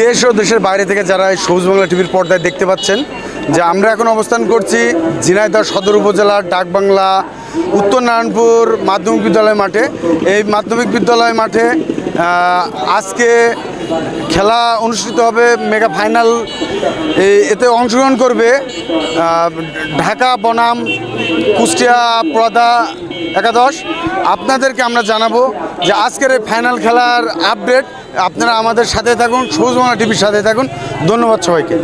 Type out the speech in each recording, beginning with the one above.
দেশ ও দেশের বাইরে থেকে যারা এই সবুজ বাংলা টিভির পর্দায় দেখতে পাচ্ছেন, যে আমরা এখন অবস্থান করছি ঝিনাইদহ সদর উপজেলার ডাকবাংলা উত্তর নারায়ণপুর মাধ্যমিক বিদ্যালয় মাঠে। এই মাধ্যমিক বিদ্যালয় মাঠে আজকে খেলা অনুষ্ঠিত হবে মেগা ফাইনাল। এই- এতে অংশগ্রহণ করবে ঢাকা, বনাম, কুষ্টিয়া প্রদা একাদশ। আপনাদেরকে আমরা জানাব যে আজকের এই ফাইনাল খেলার আপডেট আপনারা আমাদের সাথে থাকুন সবুজ বাংলা টিভির সাথে থাকুন। ধন্যবাদ সবাইকে।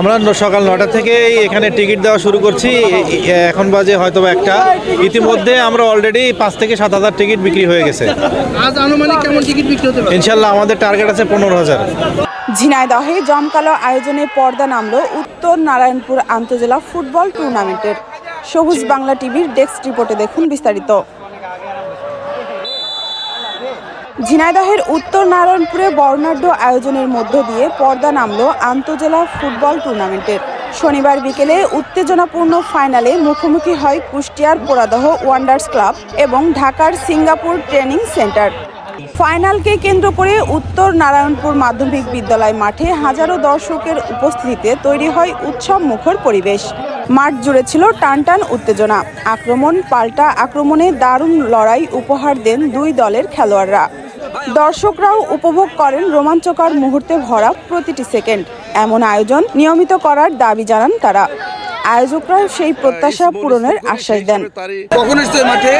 আমরা সকাল নটা থেকেই এখানে টিকিট দেওয়া শুরু করছি। এখন বাজে হয়তো বা একটা। ইতিমধ্যে আমরা অলরেডি পাঁচ থেকে সাত হাজার টিকিট বিক্রি হয়ে গেছে। আজ আনুমানিক কেমন টিকিট বিক্রি হতে ইনশাল্লাহ আমাদের টার্গেট আছে পনেরো হাজার। ঝিনাইদহে জমকালো আয়োজনে পর্দা নামলো উত্তর নারায়ণপুর আন্তজেলা ফুটবল টুর্নামেন্টের। সবুজ বাংলা টিভির ডেস্ক রিপোর্টে দেখুন বিস্তারিত। ঝিনাইদহের উত্তর নারায়ণপুরে বর্ণাঢ্য আয়োজনের মধ্য দিয়ে পর্দা নামল আন্তজেলা ফুটবল টুর্নামেন্টের। শনিবার বিকেলে উত্তেজনাপূর্ণ ফাইনালে মুখোমুখি হয় কুষ্টিয়ার পোড়াদহ ওয়ান্ডার্স ক্লাব এবং ঢাকার সিঙ্গাপুর ট্রেনিং সেন্টার। ফাইনালকে কেন্দ্র করে উত্তর নারায়ণপুর মাধ্যমিক বিদ্যালয় মাঠে হাজারো দর্শকের উপস্থিতিতে তৈরি হয় উৎসব মুখর পরিবেশ। মাঠ জুড়ে ছিল টানটান উত্তেজনা। আক্রমণ, পাল্টা আক্রমণে দারুণ লড়াই উপহার দেন দুই দলের খেলোয়াড়রা। দর্শকরাও উপভোগ করেন রোমাঞ্চকর মুহূর্তে ভরা প্রতিটি সেকেন্ড। এমন আয়োজন নিয়মিত করার দাবি জানান তারা। আয়োজকরাও সেই প্রত্যাশা পূরণের আশ্বাস দেন। কখন এসছে মাঠে?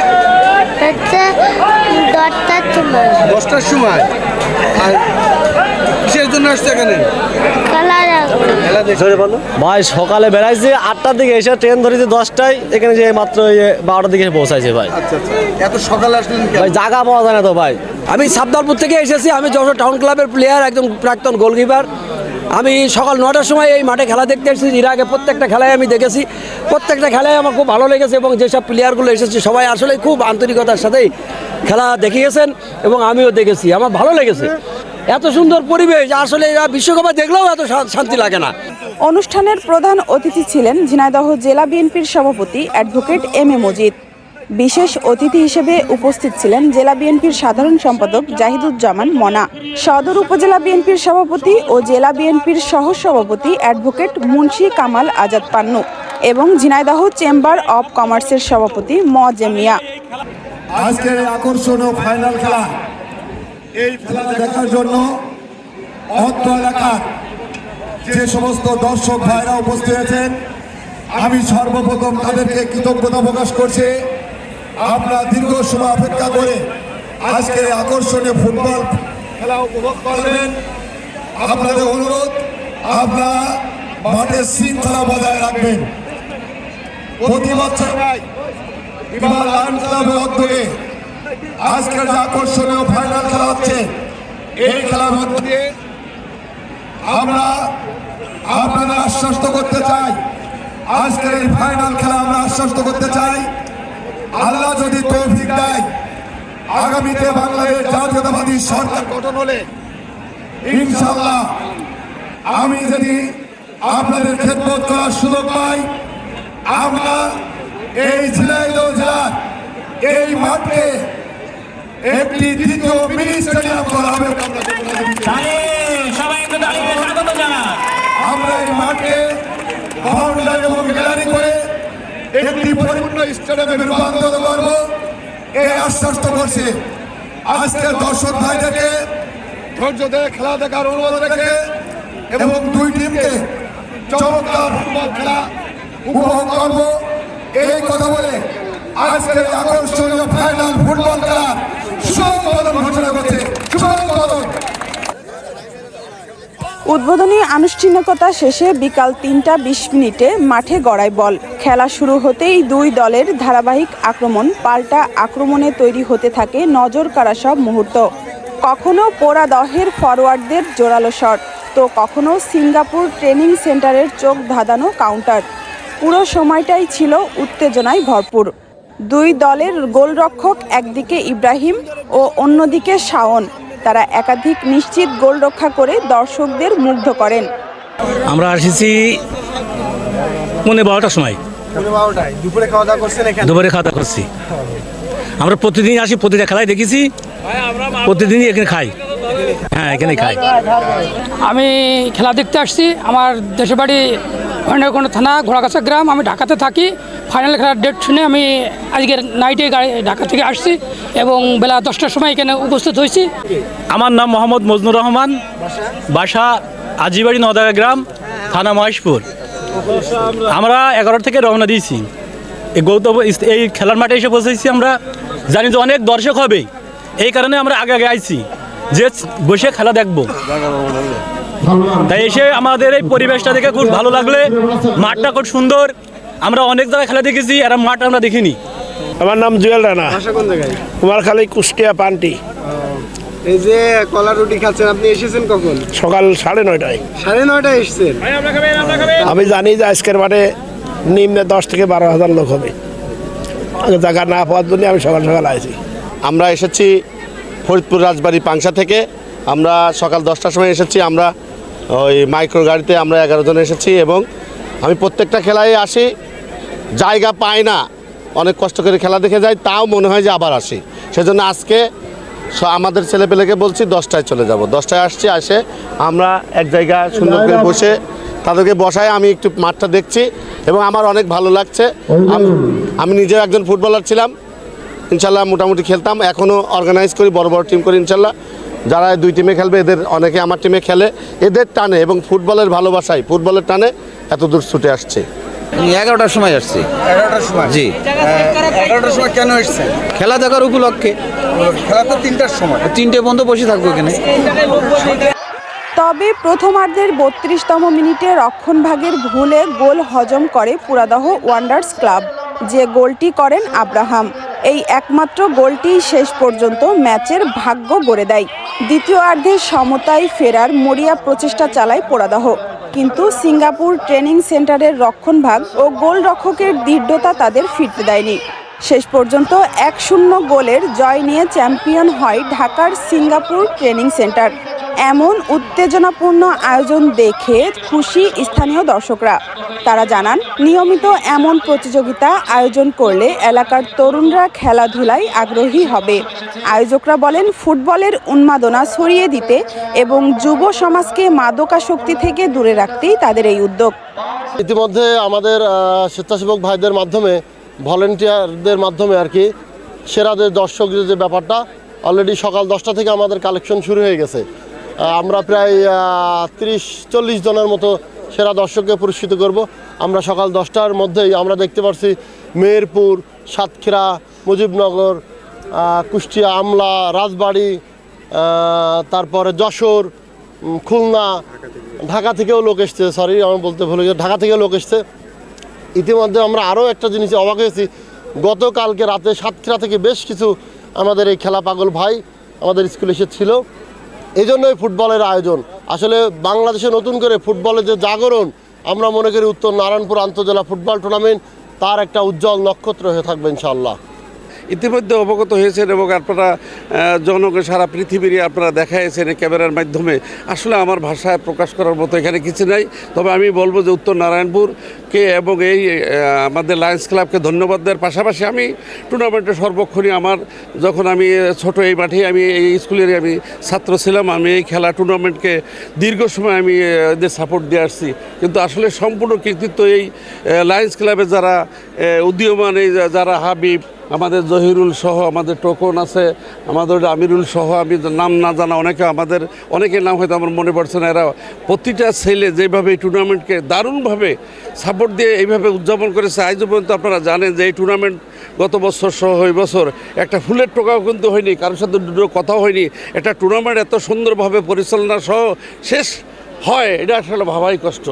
দশটার সময়। আর কিসের জন্য আসছে এখানে? খেলা রাখব খেলা দেখতে। ভাই সকালে বেড়াইছি আটটার দিকে এসে ট্রেন ধরেছি দশটায় এখানে যে মাত্র বারোটার দিকে পৌঁছাইছে ভাই। আচ্ছা আচ্ছা। এত সকালে আসলেন ভাই জায়গা পাওয়া যায় না তো ভাই। আমি সাবদালপুর থেকে এসেছি, আমি যশোর টাউন ক্লাবের প্লেয়ার একজন প্রাক্তন গোলকিপার আমি সকাল নটার সময় এই মাঠে খেলা দেখতে এসেছি, এর আগে প্রত্যেকটা খেলায় আমি দেখেছি। প্রত্যেকটা খেলায় আমার খুব ভালো লেগেছে এবং যেসব প্লেয়ারগুলো এসেছে, সবাই আসলে খুব আন্তরিকতার সাথেই খেলা দেখিয়েছেন এবং আমিও দেখেছি, আমার ভালো লেগেছে। এত সুন্দর পরিবেশ, আসলে এরা বিশ্বকাপে দেখলেও এত শান্তি লাগে না। অনুষ্ঠানের প্রধান অতিথি ছিলেন ঝিনাইদহ জেলা বিএনপির সভাপতি অ্যাডভোকেট এম এ মজিদ। বিশেষ অতিথি হিসেবে উপস্থিত ছিলেন জেলা বিএনপির সাধারণ সম্পাদক জাহিদুজ্জামান মনা। সদর উপজেলা বিএনপির সভাপতি ও জেলা বিএনপির সহ সভাপতি অ্যাডভোকেট মুন্সি কামাল আজাদ পান্নু এবং ঝিনাইদহ চেম্বার অব কমার্সের সভাপতি ম জে মিয়া। আজকের আকর্ষণীয় ফাইনাল খেলা, এই খেলা দেখার জন্য এলাকার যে সমস্ত দর্শক ভাইরা উপস্থিত আছেন, আমি সর্বপ্রথম তাদেরকে কৃতজ্ঞতা প্রকাশ করছি। আপনারা দীর্ঘ সময় অপেক্ষা করে আজকের এই আকর্ষণীয় ফুটবল খেলা উপভোগ করবেন। আপনাদের অনুরোধ আপনারা মাঠের শৃঙ্খলা বজায় রাখবেন। প্রতি বছর উদ্যোগে আজকের যে আকর্ষণীয় ফাইনাল খেলা হচ্ছে এই খেলার মধ্য দিয়ে আমরা আপনাদের আশ্বস্ত করতে চাই। আজকের এই ফাইনাল খেলা আমরা আশ্বস্ত করতে চাই। আল্লাহ যদি তৌফিক দেয় আগামীতে বাংলাদেশ জাতীয়তাবাদী সরকার গঠন হলে ইনশাল্লাহ আমি যদি আপনাদের খেদমত করার সুযোগ পাই আমরা এই ঝিনাইদহ জেলার এই মাঠে একটি দ্বিতীয় মিনি স্টেডিয়াম করা হবে। আমরা এই মাঠে এবং গ্যালারি করে একটি পরিপূর্ণ স্টেডিয়ামে রূপান্তর করব এই আশ্বস্ত করছে আজকের দর্শক ভাইদেরকে ধৈর্য ধরে খেলা দেখার অনুরোধ রেখে এবং দুই টিমকে চমৎকার ফুটবল খেলা উপভোগ করব। এই কথা বলে আজকের আকর্ষণীয় ফাইনাল ফুটবল খেলা সুসম্পাদন ঘোষণা করছে। উদ্বোধনী আনুষ্ঠানিকতা শেষে বিকাল তিনটা বিশ মিনিটে মাঠে গড়ায় বল। খেলা শুরু হতেই দুই দলের ধারাবাহিক আক্রমণ পাল্টা আক্রমণে তৈরি হতে থাকে নজর কাড়া সব মুহূর্ত। কখনো পোড়া দহের ফরওয়ার্ডদের জোরালো শট, তো কখনো সিঙ্গাপুর ট্রেনিং সেন্টারের চোখ ধাঁধানো কাউন্টার। পুরো সময়টাই ছিল উত্তেজনায় ভরপুর। দুই দলের গোলরক্ষক একদিকে ইব্রাহিম ও অন্যদিকে শাওন। তারা একাধিক নিশ্চিত গোল রক্ষা করে দর্শকদের মুগ্ধ করেন। আমরা এসেছি পৌনে বারোটার সময়। দুপুরে খাওয়া দাওয়া করছেন এখানে? দুপুরে খাওয়া দাওয়া করছি। আমরা প্রতিদিন আসি প্রতিটা খেলায় দেখেছি? প্রতিদিনই এখানে খাই। হ্যাঁ এখানে খাই। আমি খেলা দেখতে আসছি। আমার দেশের বাড়ি মহেন্দ্রগঞ্জ থানা ঘোড়াগাছা গ্রাম। আমি ঢাকাতে থাকি। ফাইনাল খেলার ডেট শুনে আমি আজকের নাইটে গাড়ি ঢাকা থেকে আসছি এবং বেলা দশটার সময় এখানে উপস্থিত হয়েছি। আমার নাম মোহাম্মদ মজনুর রহমান। বাসা? আজিবাড়ি নদাগা গ্রাম থানা মহেশপুর। আমরা এগারো থেকে রওনা দিয়েছি। এই গৌতম এই খেলার মাঠে এসে বসেছি আমরা। জানি যে অনেক দর্শক হবে। এই কারণে আমরা আগে আগে আইছি। যে বসে খেলা দেখব। তাই এসে আমাদের এই পরিবেশটা দেখে খুব ভালো লাগলে। মাঠটা খুব সুন্দর। আমরা অনেক জায়গায় খেলা দেখেছি আর মাঠ আমরা দেখিনি। আমার নাম জুয়েল রানা। বাসা কোন কুমারখালী কুষ্টিয়া পান্টি। এই যে কলা রুটি খাচ্ছেন আপনি এসেছেন কখন? সকাল সাড়ে নয়টায়। সাড়ে নয়টায় এসেছেন? আমি জানি যে আজকের মাঠে নিম্নে দশ থেকে বারো হাজার লোক হবে। আগে জায়গা না পাওয়ার জন্য আমি সকাল সকাল আইছি। আমরা এসেছি ফরিদপুর রাজবাড়ি পাংশা থেকে। আমরা সকাল দশটার সময় এসেছি আমরা ওই মাইক্রো গাড়িতে আমরা এগারো জন এসেছি এবং আমি প্রত্যেকটা খেলায় আসি। জায়গা পাই না অনেক কষ্ট করে খেলা দেখে যাই তাও মনে হয় যে আবার আসি। সেজন্য আজকে আমাদের ছেলেপেলেকে বলছি, দশটায় চলে যাব। দশটায় আসছি, আসে আমরা এক জায়গায় সুন্দর করে বসে তাদেরকে বসায়, আমি একটু মাঠটা দেখছি এবং আমার অনেক ভালো লাগছে। আমি- নিজেও একজন ফুটবলার ছিলাম, ইনশাল্লাহ মোটামুটি খেলতাম এখনও অর্গানাইজ করি, বড় বড় টিম করি, ইনশাল্লাহ। যারা দুই টিমে খেলবে, এদের অনেকে আমার টিমে খেলে। এদের টানে এবং ফুটবলের ভালোবাসায়, ফুটবলের টানে এত দূর ছুটে আসছে। এগারোটার সময় আসছি। এগারোটার সময়? জি। এগারোটার সময় কেন এসেছেন খেলা দেখার উপলক্ষে। খেলা তো তিনটার সময়। তিনটে পর্যন্ত বসে থাকব এখানে। তবে প্রথমার্ধের বত্রিশতম মিনিটে রক্ষণভাগের ভুলে গোল হজম করে পুরাদহ ওয়ান্ডার্স ক্লাব। যে গোলটি করেন আব্রাহাম এই একমাত্র গোলটি শেষ পর্যন্ত ম্যাচের ভাগ্য গড়ে দেয়। দ্বিতীয়ার্ধে সমতায় ফেরার মরিয়া প্রচেষ্টা চালায় পোড়াদহ কিন্তু সিঙ্গাপুর ট্রেনিং সেন্টারের রক্ষণভাগ ও গোলরক্ষকের দৃঢ়তা তাদের ফিরতে দেয়নি। শেষ পর্যন্ত এক শূন্য গোলের জয় নিয়ে চ্যাম্পিয়ন হয় ঢাকার সিঙ্গাপুর ট্রেনিং সেন্টার। এমন উত্তেজনাপূর্ণ আয়োজন দেখে খুশি স্থানীয় দর্শকরা। তারা জানান, নিয়মিত এমন প্রতিযোগিতা আয়োজন করলে এলাকার তরুণরা খেলাধুলায় আগ্রহী হবে। আয়োজকরা বলেন, ফুটবলের উন্মাদনা ছড়িয়ে দিতে এবং যুব সমাজকে মাদকাসক্তি থেকে দূরে রাখতেই তাদের এই উদ্যোগ। ইতিমধ্যে আমাদের স্বেচ্ছাসেবক ভাইদের মাধ্যমে, ভলেন্টিয়ারদের মাধ্যমে আর কি, সেরাদের দর্শকদের যে ব্যাপারটা অলরেডি সকাল দশটা থেকে আমাদের কালেকশন শুরু হয়ে গেছে। আমরা প্রায় তিরিশ, চল্লিশ জনের মতো সেরা দর্শককে পুরস্কৃত করব। আমরা সকাল দশটার মধ্যেই আমরা দেখতে পাচ্ছি মেহেরপুর সাতক্ষীরা, মুজিবনগর কুষ্টিয়া, আমলা, রাজবাড়ি তারপরে যশোর খুলনা, ঢাকা থেকেও লোক এসছে। সরি আমি বলতে ভুলে গেছি। ঢাকা থেকেও লোক এসছে। ইতিমধ্যে আমরা আরও একটা জিনিস অবাক হয়েছি। গতকালকে রাতে সাতক্ষীরা থেকে বেশ কিছু আমাদের এই খেলা পাগল ভাই আমাদের স্কুলে এসেছিল। এই জন্যই ফুটবলের আয়োজন। আসলে বাংলাদেশে নতুন করে ফুটবলের যে জাগরণ, আমরা মনে করি উত্তর নারায়ণপুর আন্তজেলা ফুটবল টুর্নামেন্ট তার একটা উজ্জ্বল নক্ষত্র হয়ে থাকবে ইনশাআল্লাহ। ইতিমধ্যে অবগত হয়েছেন এবং আপনারা জনগণ সারা পৃথিবীরই আপনারা দেখাইছেন ক্যামেরার মাধ্যমে। আসলে আমার ভাষায় প্রকাশ করার মতো এখানে কিছু নাই। তবে আমি বলব যে উত্তর নারায়ণপুরকে এবং এই আমাদের লায়ন্স ক্লাবকে ধন্যবাদ দেওয়ার পাশাপাশি আমি টুর্নামেন্টে সর্বক্ষণই আমার, যখন আমি ছোট এই মাঠে আমি এই স্কুলের আমি ছাত্র ছিলাম, আমি এই খেলা টুর্নামেন্টকে দীর্ঘ সময় আমি এদের সাপোর্ট দিয়ে আসছি। কিন্তু আসলে সম্পূর্ণ কৃতিত্ব এই লায়ন্স ক্লাবের যারা উদীয়মান এই যারা হাবিব আমাদের জহিরুল সহ আমাদের টোকন আছে, আমাদের আমিরুল সহ, আমি নাম না জানা অনেকে আমাদের, অনেকের নাম হয়তো আমার মনে পড়ছে না, এরা প্রতিটা ছেলে যেভাবে এই টুর্নামেন্টকে দারুণভাবে সাপোর্ট দিয়ে এইভাবে উদযাপন করেছে আজও পর্যন্ত আপনারা জানেন যে এই টুর্নামেন্ট গত বছর সহ এই বছর একটা ফুলের টোকাও কিন্তু হয়নি, কারোর সাথে দুটো কথাও হয়নি, একটা টুর্নামেন্ট এত সুন্দরভাবে পরিচালনা সহ শেষ হয়, এটা আসলে ভাবাই কষ্ট।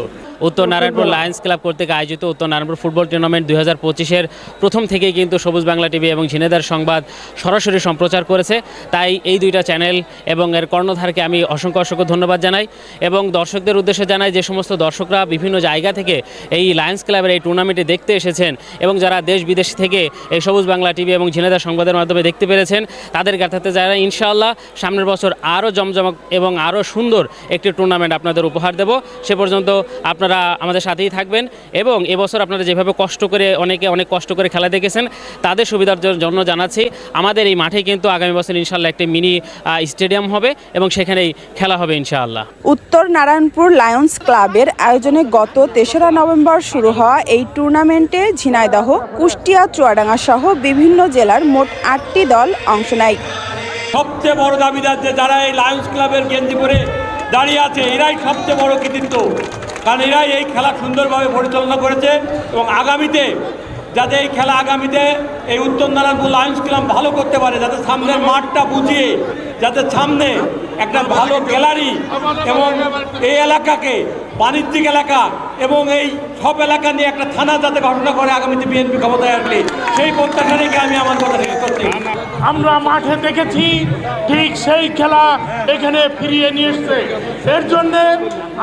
উত্তর নারায়ণপুর লায়ন্স ক্লাব কর্তৃক আয়োজিত উত্তর নারায়ণপুর ফুটবল টুর্নামেন্ট দুই হাজার পঁচিশের প্রথম থেকেই কিন্তু সবুজ বাংলা টিভি এবং ঝিনেদার সংবাদ সরাসরি সম্প্রচার করেছে। তাই এই দুইটা চ্যানেল এবং এর কর্ণধারকে আমি অসংখ্য অসংখ্য ধন্যবাদ জানাই এবং দর্শকদের উদ্দেশ্যে জানাই যে সমস্ত দর্শকরা বিভিন্ন জায়গা থেকে এই লায়ন্স ক্লাবের এই টুর্নামেন্টে দেখতে এসেছেন এবং যারা দেশ বিদেশ থেকে এই সবুজ বাংলা টিভি এবং ঝিনেদার সংবাদের মাধ্যমে দেখতে পেরেছেন, তাদের কাছে যারা ইনশাআল্লাহ সামনের বছর আরও জমজমক এবং আরও সুন্দর একটি টুর্নামেন্ট আপনাদের উপহার দেব। সে পর্যন্ত আপনার আপনারা আমাদের সাথেই থাকবেন এবং এবছর আপনারা যেভাবে কষ্ট করে অনেকে অনেক কষ্ট করে খেলা দেখেছেন তাদের সুবিধার জন্য জানাচ্ছি আমাদের এই মাঠে কিন্তু আগামী বছর ইনশাল্লাহ একটি মিনি স্টেডিয়াম হবে এবং সেখানেই খেলা হবে ইনশাআল্লাহ। উত্তর নারায়ণপুর লায়ন্স ক্লাবের আয়োজনে গত তেসরা নভেম্বর শুরু হওয়া এই টুর্নামেন্টে ঝিনাইদহ কুষ্টিয়া চুয়াডাঙ্গা সহ বিভিন্ন জেলার মোট আটটি দল অংশ নেয়। সবচেয়ে বড় দাবিদার যে যারা এই লায়ন্স ক্লাবের গেঞ্জি পরে দাঁড়িয়ে আছে এরাই সবচেয়ে বড় কৃতিত্ব। কারণ এরাই এই খেলা সুন্দরভাবে পরিচালনা করেছে এবং আগামীতে যাতে এই খেলা আগামীতে এই উত্তর নারায়ণপুর লায়ন্স ক্লাব ভালো করতে পারে, যাতে সামনের মাঠটা বুঝিয়ে, যাতে সামনে একটা ভালো গ্যালারি এবং এই এলাকাকে বাণিজ্যিক এলাকা এবং এই সব এলাকা নিয়ে একটা থানা যাতে ঘটনা করে আগামীতে বিএনপি ক্ষমতায় আসলে, সেই প্রত্যাশা রেখে আমি আমার কথা শেষ করছি। আমরা মাঠে দেখেছি ঠিক সেই খেলা এখানে ফিরিয়ে নিয়ে এসছে। এর জন্যে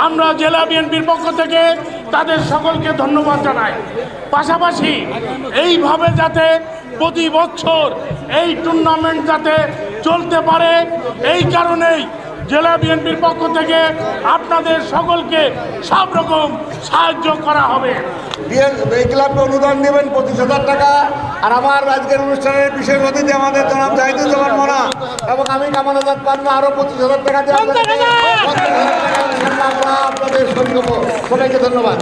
আমরা জেলা বিএনপির পক্ষ থেকে তাদের সকলকে ধন্যবাদ জানাই। পাশাপাশি এইভাবে যাতে প্রতি বছর এই টুর্নামেন্ট যাতে চলতে পারে, এই কারণেই জেলা বিএনপির পক্ষ থেকে আপনাদের সকলকে সব রকম সাহায্য করা হবে। এই ক্লাবকে অনুদান দেবেন পঁচিশ হাজার টাকা। আর আমার আজকের অনুষ্ঠানের বিশেষ অতিথি আমাদের জনাব জাহিদুজ্জামান মোনা। এবং আমি কামাল আজাদ পান্না আরও পঁচিশ হাজার টাকা দিয়ে আপনাদের সবাইকে ধন্যবাদ।